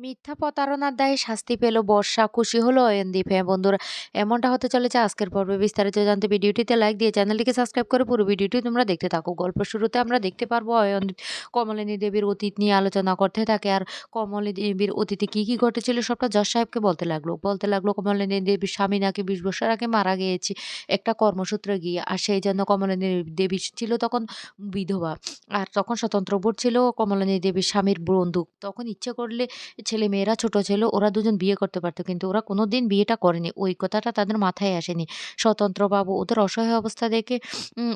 মিথ্যা প্রতারণার দায়ে শাস্তি পেল বর্ষা, খুশি হলো অয়নদীপ। হ্যাঁ বন্ধুরা, এমনটা হতে চলেছে আজকের পর্বে। বিস্তারিত জানতে ভিডিওটিতে লাইক দিয়ে চ্যানেলটিকে সাবস্ক্রাইব করে পুরো ভিডিওটি তোমরা দেখতে থাকো। গল্প শুরুতে আমরা দেখতে পারব অয়নদীপ কমলিনী দেবীর অতীত নিয়ে আলোচনা করতে থাকে আর কমলিনী দেবীর অতীতে কী কী ঘটেছিল সবটা জজ সাহেবকে বলতে লাগল বলতে লাগল কমলিনী দেবীর স্বামী নাকি বিশ বছর আগে মারা গিয়েছি একটা কর্মসূত্রে গিয়ে আর সেই জন্য কমলিনী দেবী ছিল তখন বিধবা আর তখন স্বতন্ত্র বোর্ড ছিল কমলিনী দেবীর স্বামীর বন্ধু তখন ইচ্ছে করলে ছেলে মেয়েরা, ছোট ছিল, ওরা দুজন বিয়ে করতে পারতো। কিন্তু ওরা কোনো দিন বিয়েটা করেনি। ওই কথাটা তাদের মাথায় আসেনি। স্বতন্ত্রবাবু ওদের অসহায় অবস্থা দেখে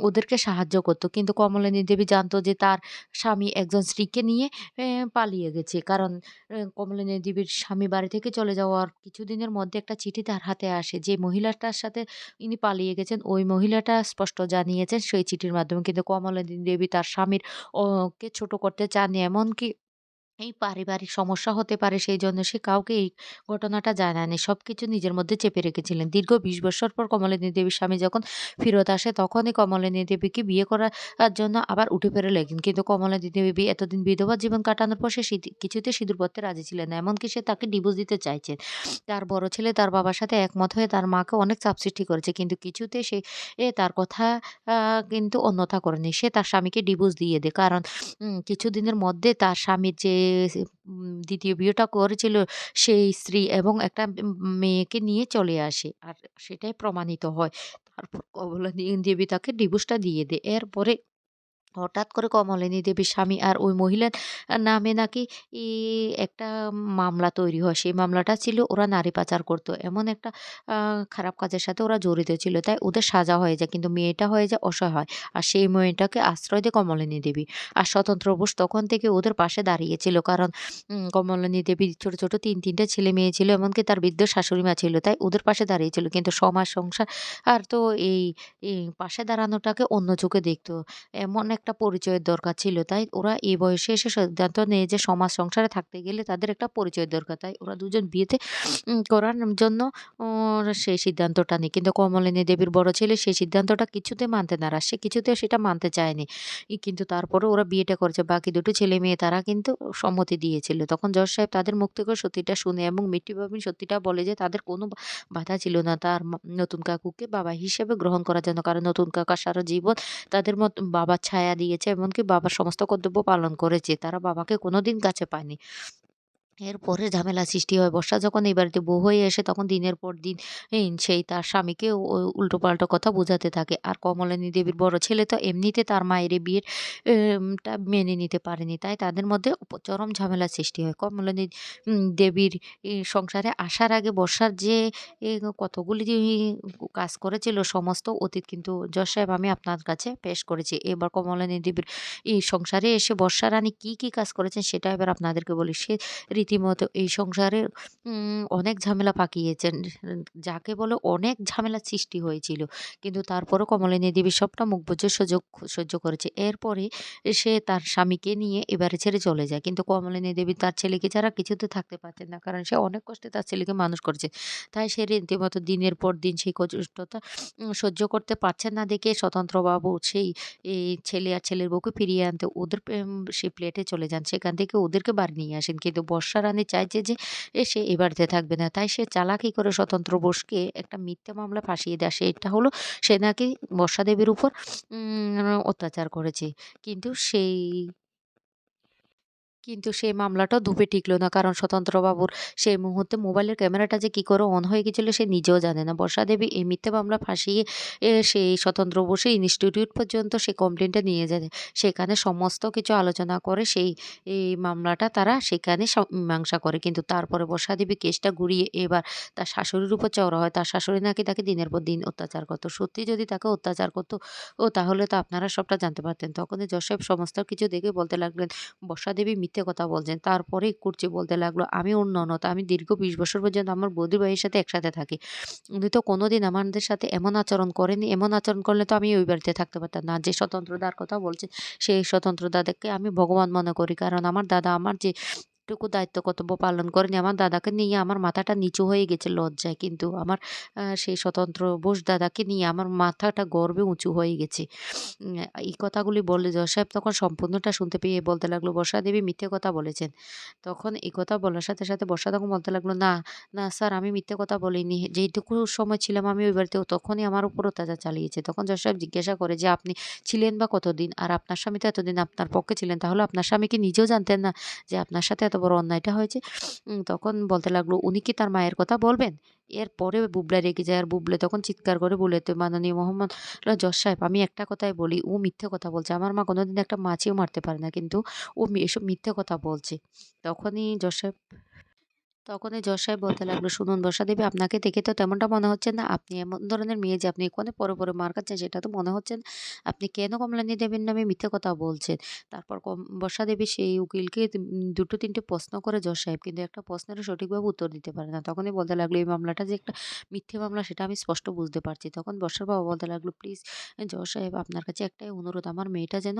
ওদেরকে সাহায্য করতো। কিন্তু কমলিনী দেবী জানতো যে তার স্বামী একজন স্ত্রীকে নিয়ে পালিয়ে গেছে। কারণ কমলিনী দেবীর স্বামী বাড়ি থেকে চলে যাওয়ার কিছুদিনের মধ্যে একটা চিঠি তার হাতে আসে যে মহিলাটার সাথে ইনি পালিয়ে গেছেন। ওই মহিলাটা স্পষ্ট জানিয়েছেন সেই চিঠির মাধ্যমে। কিন্তু কমলিনী দেবী তার স্বামীর কে ছোট করতে চাননি এমনকি এই পারিবারিক সমস্যা হতে পারে, সেই জন্য সে কাউকে এই ঘটনাটা জানায়নি। সব কিছু নিজের মধ্যে চেপে রেখেছিলেন। দীর্ঘ বিশ বছর পর কমলিনী দেবীর স্বামী যখন ফেরত আসে, তখনই কমলিনী দেবীকে বিয়ে করার জন্য আবার উঠে ফেরে লেগেন কিন্তু কমলিনী দেবী এতদিন বিধবা জীবন কাটানোর পর সে কিছুতে সিঁদুর পড়তে রাজি ছিলেন না। এমনকি সে তাকে ডিভোর্স দিতে চাইছেন। তার বড় ছেলে তার বাবার সাথে একমত হয়ে তার মাকে অনেক চাপ সৃষ্টি করেছে। কিন্তু কিছুতে সে, এ তার কথা কিন্তু অন্যথা করেনি। সে তার স্বামীকে ডিভোর্স দিয়ে দেয়। কারণ কিছুদিনের মধ্যে তার স্বামীর যে দ্বিতীয় বিয়েটা করেছিল, সেই স্ত্রী এবং একটা মেয়েকে নিয়ে চলে আসে। আর সেটাই প্রমাণিত হয়। তারপর কবলা দেবী তাকে ডিভোর্সটা দিয়ে দেয়। এরপরে হঠাৎ করে কমলিনী দেবীর স্বামী আর ওই মহিলার নামে নাকি একটা মামলা তৈরি হয়। সেই মামলাটা ছিল ওরা নারী পাচার করতো। এমন একটা খারাপ কাজের সাথে ওরা জড়িত ছিল। তাই ওদের সাজা হয়ে যায়। কিন্তু মেয়েটা হয়ে যায় অসহায়। আর সেই মেয়েটাকে আশ্রয় দেয় কমলিনী দেবী আর স্বতন্ত্র বোস তখন থেকে ওদের পাশে দাঁড়িয়েছিল। কারণ কমলিনী দেবীর ছোট ছোট তিন, তিনটে ছেলে মেয়ে ছিল। এমনকি তার বৃদ্ধ শাশুড়ি মা ছিল। তাই ওদের পাশে দাঁড়িয়েছিল। কিন্তু সমাজ, সংসার আর তো এই পাশে দাঁড়ানোটাকে অন্য চোখে দেখতো। এমন এক একটা পরিচয়ের দরকার ছিল, তাই ওরা এই বয়সে এসে সিদ্ধান্ত নেয় যে সমাজ সংসারে থাকতে গেলে তাদের একটা পরিচয়ের দরকার। তাই ওরা দুজন বিয়েতে করার জন্য সেই সিদ্ধান্তটা নেই কিন্তু কমলিনী দেবীর বড় ছেলে সেই সিদ্ধান্তটা কিছুতে মানতে নারাজ। সে কিছুতে সেটা মানতে চায়নি। কিন্তু তারপরে ওরা বিয়েটা করেছে। বাকি দুটো ছেলে মেয়ে তারা কিন্তু সম্মতি দিয়েছিল। তখন জজ সাহেব তাদের মুখ থেকে সত্যিটা শুনে এবং মিট্টি বাবিন সত্যিটা বলে যে তাদের কোনো বাধা ছিল না তার নতুন কাকুকে বাবা হিসেবে গ্রহণ করার জন্য। কারণ নতুন কাকা সারা জীবন তাদের মত বাবার ছায়া দিয়েছে এমনকি বাবার সমস্ত কর্তব্য পালন করেছে। তারা বাবাকে কোনোদিন কাছে পায়নি। এরপরে ঝামেলা সৃষ্টি হয়। বর্ষা যখন এই বাড়িতে বউ হয়ে এসে তখন দিনের পর দিন সেই তার স্বামীকে উল্টো পাল্টো কথা বোঝাতে থাকে। আর কমলিনী দেবীর বড় ছেলে তো এমনিতে তার মায়ের বিয়ের টা মেনে নিতে পারেনি। তাই তাদের মধ্যে চরম ঝামেলা সৃষ্টি হয়। কমলিনী দেবীর সংসারে আসার আগে বর্ষার যে কতগুলি কাজ করেছিল, সমস্ত অতীত কিন্তু যশ সাহেব আমি আপনার কাছে পেশ করেছি। এবার কমলিনী দেবীর এই সংসারে এসে বর্ষা রানী কী কী কাজ করেছেন, সেটা এবার আপনাদেরকে বলি। সে রীতিমতো এই সংসারে অনেক ঝামেলা পাকিয়েছেন। যাকে বলে অনেক ঝামেলা সৃষ্টি হয়েছিল। কিন্তু তারপরও কমলিনী দেবী সবটা মুখ বুঝে সহ্য সহ্য করেছে। এরপরে সে তার স্বামীকে নিয়ে এবারে ছেড়ে চলে যায়। কিন্তু কমলিনী দেবী তার ছেলেকে ছাড়া কিছুতে থাকতে পারতেন না। কারণ সে অনেক কষ্টে তার ছেলেকে মানুষ করেছে। তাই সে রীতিমতো দিনের পর দিন সেই কষ্টটা সহ্য করতে পারছেন না দেখে স্বতন্ত্রবাবু সেই, এই ছেলে আর ছেলের বউকে ফিরিয়ে আনতে ওদের সেই প্লেটে চলে যান। সেখান থেকে ওদেরকে বাড়ি নিয়ে আসেন। কিন্তু বর্ষা রানী চাইছে যে সে এ বাড়িতে থাকবে না। তাই সে চালাকি করে স্বতন্ত্র বোসকে একটা মিথ্যা মামলা ফাঁসিয়ে দেয়। সেটা হলো সে নাকি বর্ষাদেবীর উপর অত্যাচার করেছে। কিন্তু সেই কিন্তু সেই মামলাটা ধুপে টিকলো না। কারণ স্বতন্ত্রবাবুর সেই মুহূর্তে মোবাইলের ক্যামেরাটা যে কী করে অন হয়ে গেছিল সে নিজেও জানে না। বর্ষা দেবী এই মিথ্যে মামলা ফাঁসিয়ে সেই স্বতন্ত্র বসে ইনস্টিটিউট পর্যন্ত সেই কমপ্লেনটা নিয়ে যায়। সেখানে সমস্ত কিছু আলোচনা করে সেই এই মামলাটা তারা সেখানে মীমাংসা করে। কিন্তু তারপরে বর্ষা দেবী কেসটা ঘুরিয়ে এবার তার শাশুড়ির উপর চওড়া হয়। তার শাশুড়ি নাকি তাকে দিনের পর দিন অত্যাচার করতো। সত্যি যদি তাকে অত্যাচার করতো, ও তাহলে তো আপনারা সবটা জানতে পারতেন। তখনই যশোব সমস্ত কিছু দেখে বলতে লাগলেন, বর্ষা দেবী মিথ্যে কথা বলছেন। তারপরে কুর্চি বলতে লাগল, আমি অন্য অন্য আমি দীর্ঘ বিশ বছর পর্যন্ত আমার বৌদি ভাইয়ের সাথে একসাথে থাকি। উনি তো কোনোদিন আমাদের সাথে এমন আচরণ করেনি এমন আচরণ করলে তো আমি ওই বাড়িতে থাকতে পারতাম না। যে স্বতন্ত্রতার কথা বলছে, সেই স্বতন্ত্র দাদাকে আমি ভগবান মনে করি। কারণ আমার দাদা, আমার যে একটুকু দায়িত্ব কর্তব্য পালন করেনি আমার দাদাকে নিয়ে আমার মাথাটা নিচু হয়ে গেছে লজ্জায়। কিন্তু আমার সেই স্বতন্ত্র বোস দাদাকে নিয়ে আমার মাথাটা গর্বে উঁচু হয়ে গেছে। এই কথাগুলি বললে জজ সাহেব তখন সম্পূর্ণটা শুনতে পেয়ে বলতে লাগল, "বর্ষা দেবী মিথ্যে কথা বলেছেন।" তখন এই কথা বলার সাথে, সাথে বর্ষা তখন বলতে লাগল, "না, না স্যার আমি মিথ্যে কথা বলিনি। যেইটুকু সময় ছিলাম আমি ওই বাড়িতে তখনই আমার উপর অত্যাচার চালিয়েছে।" তখন জজ সাহেব জিজ্ঞাসা করে যে, "আপনি ছিলেন বা কতদিন? আর আপনার স্বামী তো এতদিন আপনার পক্ষে ছিলেন। তাহলে আপনার স্বামী কি নিজেও জানতেন না যে আপনার সাথে এত বড় অন্যায়টা হয়েছে?" তখন বলতে লাগল, "উনি কি তার মায়ের কথা বলবেন?" এরপরে বুবলা রেগে যায় আর বুবলে তখন চিৎকার করে বলে, "তো মাননীয় মোহাম্মদ জজ সাহেব আমি একটা কথাই বলি, ও মিথ্যে কথা বলছে। আমার মা কোনোদিন একটা মাছিও মারতে পারে না। কিন্তু ও এসব মিথ্যে কথা বলছে।" তখনই জজ সাহেব তখনই জজ সাহেব বলতে লাগল, "শুনুন বর্ষা দেবী আপনাকে দেখে তো তেমনটা মনে হচ্ছে না। আপনি এমন ধরনের মেয়ে যে আপনি এখানে পরে, পরে মার খাচ্ছেন সেটা তো মনে হচ্ছে। আপনি কেন কমলানী দেবীর নামে মিথ্যে কথা বলছেন?" তারপর কম বর্ষা দেবী সেই উকিলকে দুটো ২ টো ৩ টে প্রশ্ন করে জজ সাহেব কিন্তু একটা প্রশ্নেরও সঠিকভাবে উত্তর দিতে পারে না। তখনই বলতে লাগল, "এই মামলাটা যে একটা মিথ্যে মামলা সেটা আমি স্পষ্ট বুঝতে পারছি।" তখন বর্ষার বাবা বলতে লাগল, "প্লিজ জজ সাহেব আপনার কাছে একটাই অনুরোধ আমার মেয়েটা যেন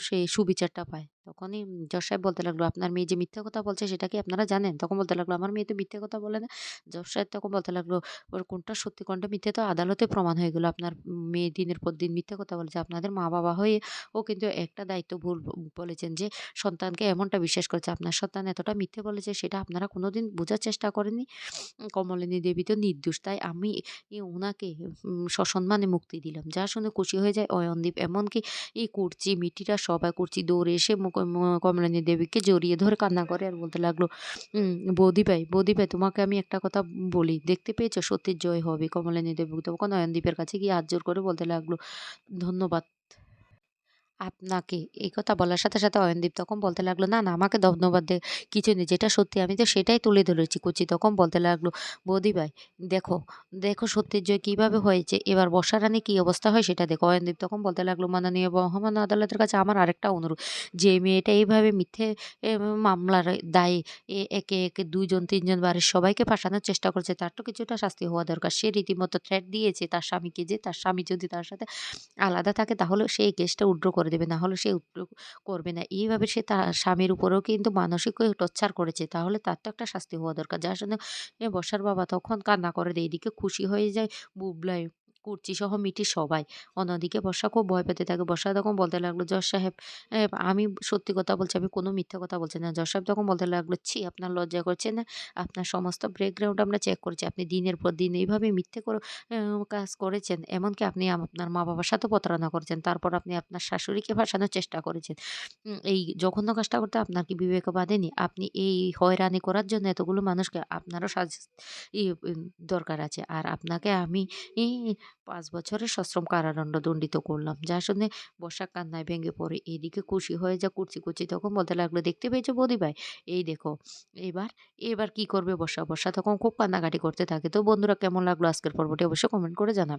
সে সুবিচারটা পায়।" তখনই জজ সাহেব বলতে লাগল, "আপনার মেয়ে যে মিথ্যে কথা বলছে সেটা কি আপনারা জানেন?" তখন বলতে লাগল, "আমার মেয়ে তো মিথ্যে কথা বলে না।" জজ সাহেব তখন বলতে লাগল, "ওর কোনটা সত্যি কোনটা মিথ্যে তো আদালতে প্রমাণ হয়ে গেলো আপনার মেয়ে দিনের পর দিন মিথ্যে কথা বলেছে। আপনাদের মা-বাবা হয়ে ও কিন্তু একটা দায়িত্ব ভুল বলেছেন যে সন্তানকে এমনটা বিশ্বাস করেছে। আপনার সন্তান এতটা মিথ্যে বলেছে সেটা আপনারা কোনোদিন বোঝার চেষ্টা করেননি। কমলিনী দেবী তো নির্দোষ। তাই আমি ই উনাকে সসম্মানে মুক্তি দিলাম।" যা শুনে খুশি হয়ে যায় অয়নদীপ। এমনকি এই কুর্চি মিটিরা সবাই কুর্চি দৌড়ে এসে কমলিনী দেবীকে জড়িয়ে ধরে কান্না করে আর বলতে লাগল, উম "বৌদি ভাই, বৌদি ভাই তোমাকে আমি একটা কথা বলি। দেখতে পেয়েছ সত্যের জয় হবে।" কমলিনী দেবগুপ্ত তখন নয়নদীপের কাছে গিয়ে হাত জোর করে বলতে লাগল, "ধন্যবাদ।" আপনাকে। এই কথা বলার সাথে, সাথে অয়নদীপ তখন বলতে লাগল, "না, না আমাকে ধন্যবাদ দে কিছু নেই। যেটা সত্যি আমি তো সেটাই তুলে ধরেছি কুচি।" তখন বলতে লাগল, "বৌদি ভাই দেখো, দেখো সত্যের জয় কীভাবে হয়েছে। এবার বর্ষা রানীর কি অবস্থা হয় সেটা দেখো।" অয়নদীপ তখন বলতে লাগল, "মাননীয় মহামান্য আদালতের কাছে আমার আরেকটা অনুরোধ। যে মেয়েটা এইভাবে মিথ্যে মামলার দায়ে এ একে, একে ২ জন ৩ বাড়ির সবাইকে ফাঁসানোর চেষ্টা করছে তার তো কিছুটা শাস্তি হওয়া দরকার। সে রীতিমতো থ্রেট দিয়েছে তার স্বামীকে যে তার স্বামী যদি তার সাথে আলাদা থাকে তাহলে সে এই কেসটা উইথড্র করে দেবে। না হলে সে করবে না। এইভাবে সে তার স্বামীর উপরেও কিন্তু মানসিক টর্চার করেছে। তাহলে তার তো একটা শাস্তি হওয়া দরকার।" যার জন্য বর্ষার বাবা তখন কান্না করে দেয়। এদিকে খুশি হয়ে যায় বুবলাই, কুর্চি সহ মিটি সবাই। অন্যদিকে বর্ষা খুব ভয় পেতে থাকে। বর্ষা তখন বলতে লাগল, "জজ সাহেব আমি সত্যি কথা বলছি। আমি কোনো মিথ্যে কথা বলছি না।" জজ সাহেব তখন বলতে লাগল, "ছি আপনার লজ্জা করছে না? আপনার সমস্ত ব্যাকগ্রাউন্ড আমরা চেক করেছি। আপনি দিনের পর দিন এইভাবে মিথ্যে করে কাজ করেছেন। এমনকি আপনি আপনার মা-বাবার সাথেও প্রতারণা করেছেন। তারপর আপনি আপনার শাশুড়িকে ফাঁসানোর চেষ্টা করেছেন। এই জঘন্য কাজটা করতে আপনার কি বিবেকে বাধেনি? আপনি এই হয়রানি করার জন্য এতগুলো মানুষকে আপনারও উম দরকার আছে। আর আপনাকে আমি ৫ বছরের সশ্রম কারারণ্ড দণ্ডিত করলাম।" যার শুনে বর্ষা কান্নায় ভেঙে পড়ে। এদিকে খুশি হয়ে যা কুচি, কুচি তখন বলতে লাগল, "দেখতে পেয়েছ বৌদি ভাই? এই দেখো এবার, এবার কি করবে বর্ষা?" বর্ষা তখন খুব কান্নাকাটি করতে থাকে। তো বন্ধুরা কেমন লাগল আজকের পর্বটি অবশ্যই কমেন্ট করে জানাবে।